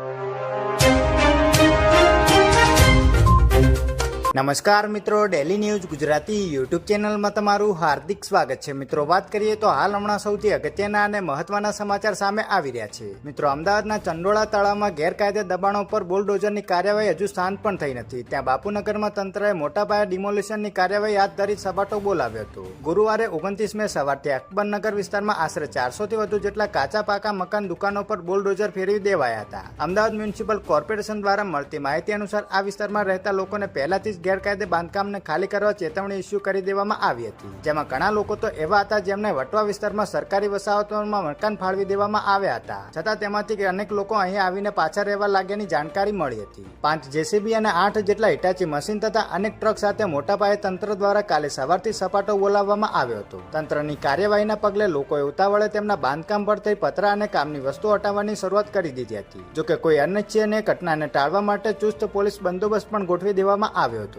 you. નમસ્કાર મિત્રો daily news Gujarati YouTube ચેનલમાં તમારું હાર્દિક સ્વાગત છે. મિત્રો, વાત કરીએ તો હાલ હમણાં સૌથી અગત્યના અને મહત્વના સમાચાર સામે આવી રહ્યા છે. મિત્રો, અમદાવાદના ચંડોળા તળાવમાં ગેરકાયદે દબાણો પર બુલડોઝરની કાર્યવાહી હજુ શાંત પણ થઈ નથી. ત્યાં બાપુનગરમાં તંત્રએ મોટા પાયે ડિમોલિશનની કાર્યવાહી હાથ ધરી સપાટો બોલાવ્યો હતો. ગુરુવારે ઓગણત્રીસ મે સવારથી અકબરનગર વિસ્તારમાં આશરે ચારસો થી વધુ જેટલા કાચા પાકા મકાન દુકાનો પર બુલડોઝર ફેરવી દેવાયા હતા. અમદાવાદ મ્યુનિસિપલ કોર્પોરેશન દ્વારા મળતી માહિતી અનુસાર આ વિસ્તારમાં રહેતા લોકોને પહેલાથી જ ગેરકાયદે બાંધકામને ખાલી કરવા ચેતવણી ઇસ્યુ કરી દેવામાં આવી હતી. જેમાં ઘણા લોકો તો એવા હતા જેમને વટવા વિસ્તારમાં સરકારી વસાહતોમાં મકાન ફાળવી દેવામાં આવ્યા હતા. છતાં તેમાંથી અનેક લોકો અહીં આવીને પાછા રહેવા લાગ્યાની જાણકારી મળી હતી. પાંચ જેસીબી અને આઠ જેટલા હિટાચી મશીન તથા અનેક ટ્રક સાથે મોટા પાયે તંત્ર દ્વારા કાલે સવારથી સપાટો બોલાવવામાં આવ્યો હતો. તંત્રની કાર્યવાહીના પગલે લોકોએ ઉતાવળે તેમના બાંધકામ પર થઈ પતરા અને કામની વસ્તુઓ હટાવવાની શરૂઆત કરી દીધી હતી. જોકે કોઈ અનિચ્છનીય ઘટનાને ટાળવા માટે ચુસ્ત પોલીસ બંદોબસ્ત પણ ગોઠવી દેવામાં આવ્યો હતો.